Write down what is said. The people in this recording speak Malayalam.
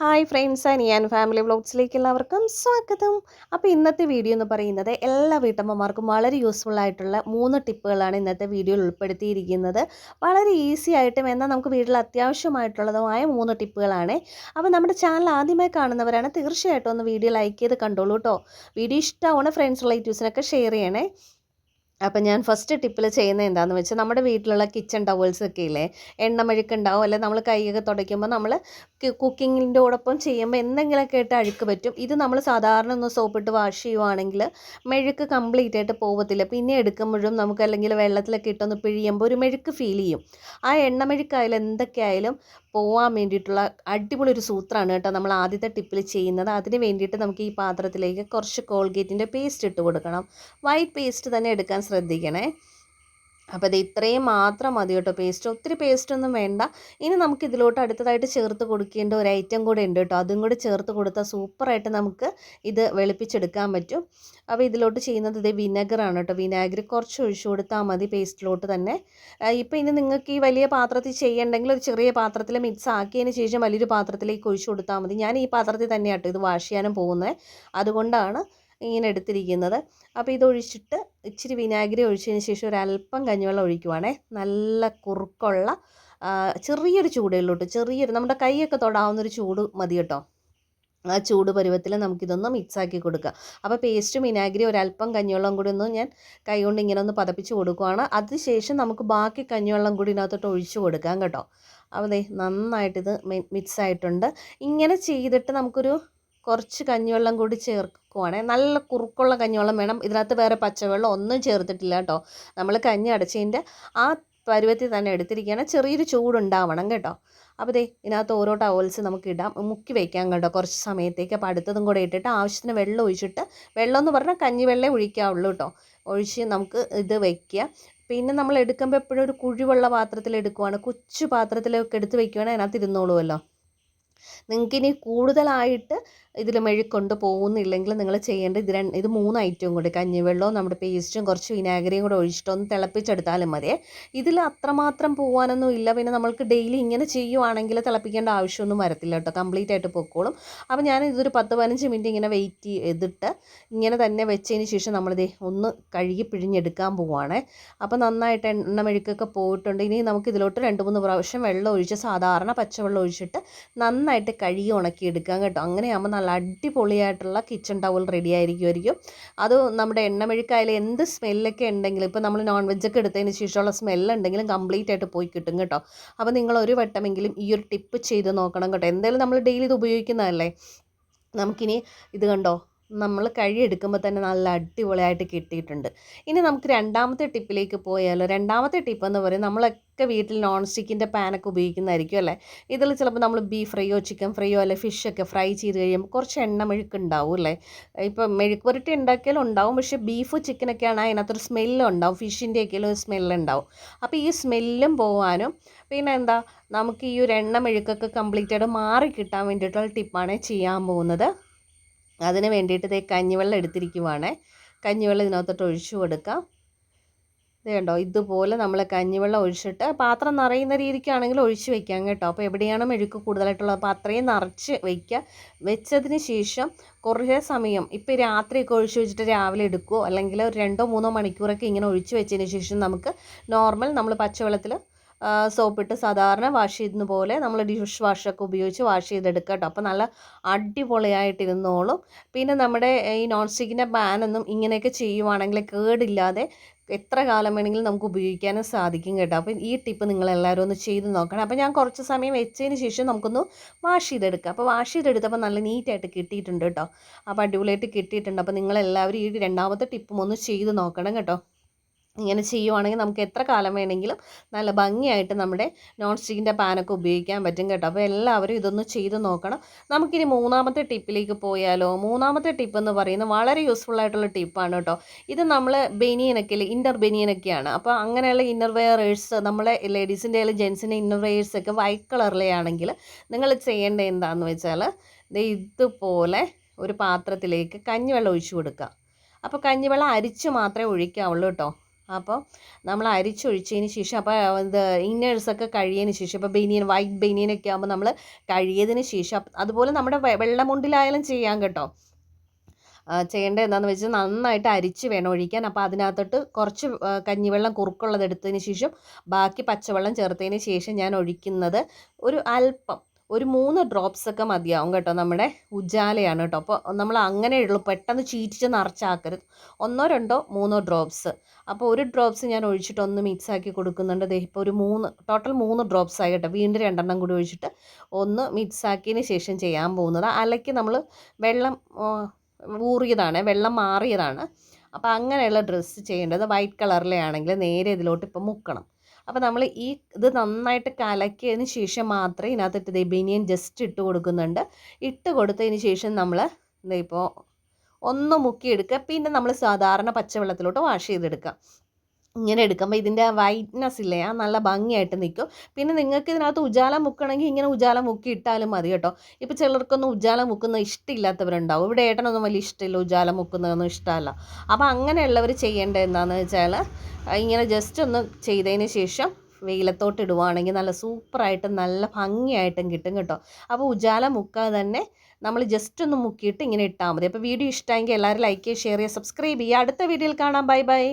ഹായ് ഫ്രണ്ട്സ് ഞാൻ ഫാമിലി വ്ളോഗ്സിലേക്ക് എല്ലാവർക്കും സ്വാഗതം. അപ്പോൾ ഇന്നത്തെ വീഡിയോ എന്ന് പറയുന്നത് എല്ലാ വീട്ടമ്മമാർക്കും വളരെ യൂസ്ഫുൾ ആയിട്ടുള്ള മൂന്ന് ടിപ്പുകളാണ് ഇന്നത്തെ വീഡിയോയിൽ ഉൾപ്പെടുത്തിയിരിക്കുന്നത്. വളരെ ഈസി ആയിട്ടും എന്നാൽ നമുക്ക് വീട്ടിൽ അത്യാവശ്യമായിട്ടുള്ളതുമായ മൂന്ന് ടിപ്പുകളാണ്. അപ്പോൾ നമ്മുടെ ചാനൽ ആദ്യമായി കാണുന്നവരാണ് തീർച്ചയായിട്ടും ഒന്ന് വീഡിയോ ലൈക്ക് ചെയ്ത് കണ്ടോളൂ കേട്ടോ വീഡിയോ ഇഷ്ടമാണ് ഫ്രണ്ട്സ് റിലേറ്റീവ്സിനൊക്കെ ഷെയർ ചെയ്യണേ. അപ്പം ഞാൻ ഫസ്റ്റ് ടിപ്പിൽ ചെയ്യുന്നത് എന്താണെന്ന് വെച്ചാൽ നമ്മുടെ വീട്ടിലുള്ള കിച്ചൺ ടവൽസ് ഒക്കെ ഇല്ലേ എണ്ണമഴുക്ക് ഉണ്ടാവും അല്ലെ നമ്മൾ കൈയൊക്കെ തുടയ്ക്കുമ്പോൾ നമ്മൾ കുക്കിങ്ങിന്റെ ഓടൊപ്പം ചെയ്യുമ്പോൾ എന്തെങ്കിലുമൊക്കെ ആയിട്ട് അഴുക്ക് പറ്റും. ഇത് നമ്മൾ സാധാരണ ഒന്ന് സോപ്പിട്ട് വാഷ് ചെയ്യുവാണെങ്കിൽ മെഴുക്ക് കംപ്ലീറ്റ് ആയിട്ട് പോകത്തില്ല പിന്നെ എടുക്കുമ്പോഴും നമുക്ക് അല്ലെങ്കിൽ വെള്ളത്തിലൊക്കെ ഇട്ടൊന്ന് പിഴിയുമ്പോൾ ഒരു മെഴുക്ക് ഫീൽ ചെയ്യും. ആ എണ്ണമെഴുക്കായാലും എന്തൊക്കെയായാലും പോവാൻ വേണ്ടിയിട്ടുള്ള അടിപൊളി ഒരു സൂത്രമാണ് കേട്ടോ നമ്മൾ ആദ്യത്തെ ടിപ്പിൽ ചെയ്യുന്നത്. അതിന് വേണ്ടിയിട്ട് നമുക്ക് ഈ പാത്രത്തിലേക്ക് കുറച്ച് കോൾഗേറ്റിന്റെ പേസ്റ്റ് ഇട്ട് കൊടുക്കണം. വൈറ്റ് പേസ്റ്റ് തന്നെ എടുക്കാൻ ശ്രദ്ധിക്കണേ. അപ്പോൾ ഇത് ഇത്രയും മാത്രം മതി കേട്ടോ. പേസ്റ്റ് ഒത്തിരി പേസ്റ്റ് ഒന്നും വേണ്ട. ഇനി നമുക്ക് ഇതിലോട്ട് അടുത്തതായിട്ട് ചേർത്ത് കൊടുക്കേണ്ട ഒരു ഐറ്റം കൂടെ ഉണ്ട് കേട്ടോ. അതും കൂടി ചേർത്ത് കൊടുത്താൽ സൂപ്പറായിട്ട് നമുക്ക് ഇത് വെളുപ്പിച്ചെടുക്കാൻ പറ്റും. അപ്പോൾ ഇതിലോട്ട് ചെയ്യുന്നത് ഇത് വിനെഗറാണ് കേട്ടോ. വിനാഗിരി കുറച്ച് ഒഴിച്ചു കൊടുത്താൽ മതി പേസ്റ്റിലോട്ട് തന്നെ. ഇപ്പോൾ ഇനി നിങ്ങൾക്ക് ഈ വലിയ പാത്രത്തിൽ ചെയ്യണമെങ്കിൽ ഒരു ചെറിയ പാത്രത്തിൽ മിക്സ് ആക്കിയതിന് ശേഷം വലിയൊരു പാത്രത്തിലേക്ക് ഒഴിച്ചു കൊടുത്താൽ മതി. ഞാൻ ഈ പാത്രത്തിൽ തന്നെയാട്ടോ ഇത് വാഷ് ചെയ്യാനും പോകുന്നത് അതുകൊണ്ടാണ് ഇങ്ങനെ എടുത്തിരിക്കുന്നത്. അപ്പോൾ ഇതൊഴിച്ചിട്ട് ഇച്ചിരി വിനാഗിരി ഒഴിച്ചതിന് ശേഷം ഒരല്പം കഞ്ഞിവെള്ളം ഒഴിക്കുവാണേ. നല്ല കുറുക്കുള്ള ചെറിയൊരു ചൂടേ ഉള്ളൂ കേട്ടോ ചെറിയൊരു നമ്മുടെ കൈയൊക്കെ തൊടാവുന്നൊരു ചൂട് മതി കേട്ടോ. ആ ചൂട് പരുവത്തിൽ നമുക്കിതൊന്ന് മിക്സാക്കി കൊടുക്കുക. അപ്പോൾ പേസ്റ്റും വിനാഗിരി ഒരല്പം കഞ്ഞിവെള്ളം കൂടി ഒന്ന് ഞാൻ കൈകൊണ്ട് ഇങ്ങനെ ഒന്ന് പതപ്പിച്ച് കൊടുക്കുകയാണ് അതിനുശേഷം നമുക്ക് ബാക്കി കഞ്ഞിവെള്ളം കൂടി ഇതിനകത്തോട്ട് ഒഴിച്ച് കൊടുക്കാം കേട്ടോ. അപ്പോൾ നന്നായിട്ടിത് മിക്സ് ആയിട്ടുണ്ട് ഇങ്ങനെ ചെയ്തിട്ട് നമുക്കൊരു കുറച്ച് കഞ്ഞിവെള്ളം കൂടി ചേർക്കുവാണേ. നല്ല കുറുക്കുള്ള കഞ്ഞിവെള്ളം വേണം. ഇതിനകത്ത് വേറെ പച്ചവെള്ളം ഒന്നും ചേർത്തിട്ടില്ല കേട്ടോ. നമ്മൾ കഞ്ഞി അടച്ചതിന്റെ ആ പരുവത്തിൽ തന്നെ എടുത്തിരിക്കുകയാണ്. ചെറിയൊരു ചൂടുണ്ടാവണം കേട്ടോ. അപ്പോൾ ദേ ഇതിനകത്ത് ഓരോ ടവൽസ് നമുക്ക് ഇടാം. മുക്കി വയ്ക്കാം കേട്ടോ കുറച്ച് സമയത്തേക്ക്. അപ്പോൾ അടുത്തതും കൂടെ ഇട്ടിട്ട് ആവശ്യത്തിന് വെള്ളം ഒഴിച്ചിട്ട് വെള്ളം എന്ന് പറഞ്ഞാൽ കഞ്ഞി വെള്ളമേ ഒഴിക്കാവുള്ളൂ കേട്ടോ. ഒഴിച്ച് നമുക്ക് ഇത് വയ്ക്കുക പിന്നെ നമ്മൾ എടുക്കുമ്പോൾ എപ്പോഴും ഒരു കുഴിവുള്ള പാത്രത്തിൽ എടുക്കുവാണ്. കൊച്ചു പാത്രത്തിലൊക്കെ എടുത്ത് വയ്ക്കുവാണെങ്കിൽ അതിനകത്ത് ഇരുന്നോളുമല്ലോ. നിങ്ങൾക്കിനി കൂടുതലായിട്ട് ഇതിൽ മെഴുക്കൊണ്ട് പോകുന്നില്ലെങ്കിൽ നിങ്ങൾ ചെയ്യേണ്ട ഇത് രണ്ട് ഇത് മൂന്ന് ഐറ്റവും കൂടി. കഞ്ഞിവെള്ളവും നമ്മുടെ പേസ്റ്റും കുറച്ച് വിനാഗിരിയും കൂടെ ഒഴിച്ചിട്ട് ഒന്ന് തിളപ്പിച്ചെടുത്താലും മതി. ഇതിൽ അത്രമാത്രം പോകാനൊന്നും ഇല്ല. പിന്നെ നമ്മൾക്ക് ഡെയിലി ഇങ്ങനെ ചെയ്യുവാണെങ്കിൽ തിളപ്പിക്കേണ്ട ആവശ്യമൊന്നും വരത്തില്ല കേട്ടോ. കംപ്ലീറ്റ് ആയിട്ട് പൊക്കോളും. അപ്പോൾ ഞാൻ ഇതൊരു പത്ത് പതിനഞ്ച് മിനിറ്റ് ഇങ്ങനെ വെയിറ്റ് ചെയ്തിട്ട് ഇങ്ങനെ തന്നെ വെച്ചതിന് ശേഷം നമ്മളിത് ഒന്ന് കഴുകി പിഴിഞ്ഞെടുക്കാൻ പോവുകയാണ് അപ്പോൾ നന്നായിട്ട് എണ്ണ മെഴുക്കൊക്കെ പോയിട്ടുണ്ട്. ഇനി നമുക്ക് ഇതിലോട്ട് രണ്ട് മൂന്ന് പ്രാവശ്യം വെള്ളം ഒഴിച്ച് സാധാരണ പച്ചവെള്ളം ഒഴിച്ചിട്ട് നന്നായിട്ട് കഴുകി ഉണക്കിയെടുക്കാം കേട്ടോ. അങ്ങനെയാകുമ്പോൾ നല്ല അടിപൊളിയായിട്ടുള്ള കിച്ചൺ ടവൽ റെഡി ആയിരിക്കുമായിരിക്കും. അത് നമ്മുടെ എണ്ണമെഴുക്കായാലും എന്ത് സ്മെല്ലൊക്കെ ഉണ്ടെങ്കിലും ഇപ്പോൾ നമ്മൾ നോൺ വെജൊക്കെ എടുത്തതിന് ശേഷമുള്ള സ്മെല്ലുണ്ടെങ്കിലും കംപ്ലീറ്റ് ആയിട്ട് പോയി കിട്ടും കേട്ടോ. അപ്പോൾ നിങ്ങൾ ഒരു വട്ടമെങ്കിലും ഈ ഒരു ടിപ്പ് ചെയ്ത് നോക്കണം കേട്ടോ. എന്തായാലും നമ്മൾ ഡെയിലി ഇത് ഉപയോഗിക്കുന്നതല്ലേ? നമുക്കിനി ഇത് കണ്ടോ? നമ്മൾ കഴിയെടുക്കുമ്പോൾ തന്നെ നല്ല അടിപൊളിയായിട്ട് കിട്ടിയിട്ടുണ്ട്. ഇനി നമുക്ക് രണ്ടാമത്തെ ടിപ്പിലേക്ക് പോയാലോ? രണ്ടാമത്തെ ടിപ്പ് എന്ന് പറയും നമ്മളൊക്കെ വീട്ടിൽ നോൺ സ്റ്റിക്കിന്റെ പാനൊക്കെ ഉപയോഗിക്കുന്നതായിരിക്കും അല്ലേ? ഇതിൽ ചിലപ്പോൾ നമ്മൾ ബീഫ് ഫ്രൈയോ ചിക്കൻ ഫ്രൈയോ അല്ലെ ഫിഷൊക്കെ ഫ്രൈ ചെയ്ത് കഴിയുമ്പോൾ കുറച്ച് എണ്ണ മെഴുക്ക് ഉണ്ടാവും അല്ലേ? ഇപ്പം മെഴുക്ക് പുരട്ടി ഉണ്ടാക്കിയാലും ഉണ്ടാവും. പക്ഷേ ബീഫ് ആണെങ്കിൽ അതിനകത്തൊരു സ്മെല്ലും ഉണ്ടാവും. ഫിഷിന്റെയൊക്കെയും ഒരു സ്മെല്ലുണ്ടാവും അപ്പോൾ ഈ സ്മെല്ലും പോകാനും പിന്നെ എന്താ? നമുക്ക് ഈ ഒരു എണ്ണ മെഴുക്കൊക്കെ കംപ്ലീറ്റ് ആയിട്ട് മാറി കിട്ടാൻ വേണ്ടിയിട്ടുള്ള ടിപ്പാണ് ചെയ്യാൻ പോകുന്നത്. അതിന് വേണ്ടിയിട്ട് ഇതേ കഞ്ഞിവെള്ളം എടുത്തിരിക്കുവാണ്. കഞ്ഞിവെള്ളം ഇതിനകത്തോട്ട് ഒഴിച്ചു കൊടുക്കാം. ഇത് കണ്ടോ ഇതുപോലെ നമ്മൾ കഞ്ഞിവെള്ളം ഒഴിച്ചിട്ട് പാത്രം നിറയുന്ന രീതിക്കാണെങ്കിൽ ഒഴിച്ച് വെക്കാം കേട്ടോ. അപ്പോൾ എവിടെയാണ് മെഴുക്ക് കൂടുതലായിട്ടുള്ളത്? അപ്പോൾ അത്രയും നിറച്ച് വയ്ക്കുക. വെച്ചതിന് ശേഷം കുറേ സമയം ഇപ്പോൾ രാത്രിയൊക്കെ ഒഴിച്ച് വെച്ചിട്ട് രാവിലെ എടുക്കുമോ അല്ലെങ്കിൽ ഒരു രണ്ടോ മൂന്നോ മണിക്കൂറൊക്കെ ഇങ്ങനെ ഒഴിച്ച് വെച്ചതിന് ശേഷം നമുക്ക് നോർമൽ നമ്മൾ പച്ചവെള്ളത്തിൽ സോപ്പിട്ട് സാധാരണ വാഷ് ചെയ്യുന്ന പോലെ നമ്മൾ ഡിഷ് വാഷൊക്കെ ഉപയോഗിച്ച് വാഷ് ചെയ്തെടുക്കുക കേട്ടോ. അപ്പോൾ നല്ല അടിപൊളിയായിട്ടിരുന്നോളും. പിന്നെ നമ്മുടെ ഈ നോൺ സ്റ്റിക്കിന്റെ പാനൊന്നും ഇങ്ങനെയൊക്കെ ചെയ്യുവാണെങ്കിൽ കേടില്ലാതെ എത്ര കാലം വേണമെങ്കിലും നമുക്ക് ഉപയോഗിക്കാനും സാധിക്കും കേട്ടോ. അപ്പോൾ ഈ ടിപ്പ് നിങ്ങൾ എല്ലാവരും ഒന്ന് ചെയ്ത് നോക്കണം. അപ്പോൾ ഞാൻ കുറച്ച് സമയം വെച്ചതിന് ശേഷം നമുക്കൊന്ന് വാഷ് ചെയ്തെടുക്കാം. അപ്പോൾ വാഷ് ചെയ്തെടുത്തപ്പോൾ നല്ല നീറ്റായിട്ട് കിട്ടിയിട്ടുണ്ട് കേട്ടോ. അപ്പോൾ അടിപൊളിയായിട്ട് കിട്ടിയിട്ടുണ്ട്. അപ്പോൾ നിങ്ങളെല്ലാവരും ഈ രണ്ടാമത്തെ ടിപ്പും ഒന്ന് ചെയ്ത് നോക്കണം കേട്ടോ. ഇങ്ങനെ ചെയ്യുവാണെങ്കിൽ നമുക്ക് എത്ര കാലം വേണമെങ്കിലും നല്ല ഭംഗിയായിട്ട് നമ്മുടെ നോൺ സ്റ്റിക്കിന്റെ പാനൊക്കെ ഉപയോഗിക്കാൻ പറ്റും കേട്ടോ. അപ്പോൾ എല്ലാവരും ഇതൊന്ന് ചെയ്ത് നോക്കണം. നമുക്കിനി മൂന്നാമത്തെ ടിപ്പിലേക്ക് പോയാലോ? മൂന്നാമത്തെ ടിപ്പ് എന്ന് പറയുന്നത് വളരെ യൂസ്ഫുൾ ആയിട്ടുള്ള ടിപ്പാണ് കേട്ടോ. ഇത് നമ്മൾ ബനിയനൊക്കെ ഇന്നർ ബനിയനൊക്കെയാണ്. അപ്പോൾ അങ്ങനെയുള്ള ഇന്നർ വെയറേഴ്സ് നമ്മളെ ലേഡീസിന്റെ അല്ലെങ്കിൽ ജെൻസിന്റെ ഇന്നർ വെയർസൊക്കെ വൈറ്റ് കളറിലെ ആണെങ്കിൽ നിങ്ങൾ ചെയ്യേണ്ടത് എന്താണെന്ന് വെച്ചാൽ ഇതുപോലെ ഒരു പാത്രത്തിലേക്ക് കഞ്ഞിവെള്ളം ഒഴിച്ചു കൊടുക്കുക. അപ്പോൾ കഞ്ഞിവെള്ളം അരിച്ച് മാത്രമേ ഒഴിക്കാവുള്ളൂ കേട്ടോ. അപ്പോൾ നമ്മൾ അരിച്ചൊഴിച്ചതിന് ശേഷം അപ്പോൾ ഇത് ഇന്നേഴ്സൊക്കെ കഴിയതിന് ശേഷം ഇപ്പോൾ ബനിയൻ വൈറ്റ് ബനിയനൊക്കെ ആകുമ്പോൾ നമ്മൾ കഴിയതിന് ശേഷം അതുപോലെ നമ്മുടെ വെള്ളമുണ്ടിലായാലും ചെയ്യാം കേട്ടോ. ചെയ്യേണ്ട എന്താണെന്ന് വെച്ചാൽ നന്നായിട്ട് അരിച്ച് വേണം ഒഴിക്കാൻ. അപ്പോൾ അതിനകത്തോട്ട് കുറച്ച് കഞ്ഞിവെള്ളം കുറുക്കുള്ളത് എടുത്തതിന് ശേഷം ബാക്കി പച്ചവെള്ളം ചേർത്തതിന് ശേഷം ഞാൻ ഒഴിക്കുന്നത് ഒരു അല്പം ഒരു മൂന്ന് ഡ്രോപ്സ് ഒക്കെ മതിയാവും കേട്ടോ നമ്മുടെ ഉജാലയാണ് കേട്ടോ. അപ്പോൾ നമ്മൾ അങ്ങനെ അങ്ങനെയുള്ളൂ പെട്ടെന്ന് ചീറ്റിച്ച് നിറച്ചാക്കരുത്. ഒന്നോ രണ്ടോ മൂന്നോ ഡ്രോപ്സ് അപ്പോൾ ഒരു ഡ്രോപ്സ് ഞാൻ ഒഴിച്ചിട്ട് ഒന്ന് മിക്സ് ആക്കി കൊടുക്കുന്നുണ്ട്. ഇപ്പോൾ ഒരു മൂന്ന് ടോട്ടൽ മൂന്ന് ഡ്രോപ്സ് ആയി കേട്ടോ. വീണ്ടും രണ്ടെണ്ണം കൂടി ഒഴിച്ചിട്ട് ഒന്ന് മിക്സ് ആക്കിയതിന് ശേഷം ചെയ്യാൻ പോകുന്നത്. അലയ്ക്ക് നമ്മൾ വെള്ളം ഊറിയതാണ്. വെള്ളം മാറിയതാണ്. അപ്പോൾ അങ്ങനെയുള്ള ഡ്രസ്സ് ചെയ്യേണ്ടത് വൈറ്റ് കളറിലെ ആണെങ്കിൽ നേരെ ഇതിലോട്ട് ഇപ്പോൾ മുക്കണം. അപ്പോൾ നമ്മൾ ഈ ഇത് നന്നായിട്ട് കലക്കിയതിന് ശേഷം മാത്രമേ ഇതിനകത്തിട്ട് ബനിയൻ ജസ്റ്റ് ഇട്ട് കൊടുക്കുന്നുണ്ട്. ഇട്ട് കൊടുത്തതിന് ശേഷം നമ്മൾ ഇപ്പോൾ ഒന്ന് മുക്കിയെടുക്കുക. പിന്നെ നമ്മൾ സാധാരണ പച്ചവെള്ളത്തിലോട്ട് വാഷ് ചെയ്തെടുക്കുക. ഇങ്ങനെ എടുക്കുമ്പോൾ ഇതിന്റെ ആ വൈറ്റ്നസ് ഇല്ലേ ആ നല്ല ഭംഗിയായിട്ട് നിൽക്കും പിന്നെ നിങ്ങൾക്ക് ഇതിനകത്ത് ഉജാല മുക്കണമെങ്കിൽ ഇങ്ങനെ ഉജാല മുക്കി ഇട്ടാലും മതി കേട്ടോ. ഇപ്പോൾ ചിലർക്കൊന്നും ഉജാല മുക്കുന്ന ഇഷ്ടമില്ലാത്തവരുണ്ടാവും ഇവിടെ ഏട്ടനൊന്നും വലിയ ഇഷ്ടമില്ല ഉജാല മുക്കുന്നതൊന്നും ഇഷ്ടമല്ല അപ്പോൾ അങ്ങനെയുള്ളവർ ചെയ്യേണ്ടത് എന്താണെന്ന് വെച്ചാൽ ഇങ്ങനെ ജസ്റ്റ് ഒന്ന് ചെയ്തതിന് ശേഷം വെയിലത്തോട്ട് ഇടുവാണെങ്കിൽ നല്ല സൂപ്പറായിട്ട് നല്ല ഭംഗിയായിട്ടും കിട്ടും കേട്ടോ. അപ്പോൾ ഉജാല മുക്കാതെ തന്നെ നമ്മൾ ജസ്റ്റ് ഒന്ന് മുക്കിയിട്ട് ഇങ്ങനെ ഇട്ടാൽ മതി. അപ്പോൾ വീഡിയോ ഇഷ്ടമെങ്കിൽ എല്ലാവരും ലൈക്ക് ചെയ്യുക ഷെയർ ചെയ്യുക. സബ്സ്ക്രൈബ് ചെയ്യുക അടുത്ത വീഡിയോയിൽ കാണാം. Bye bye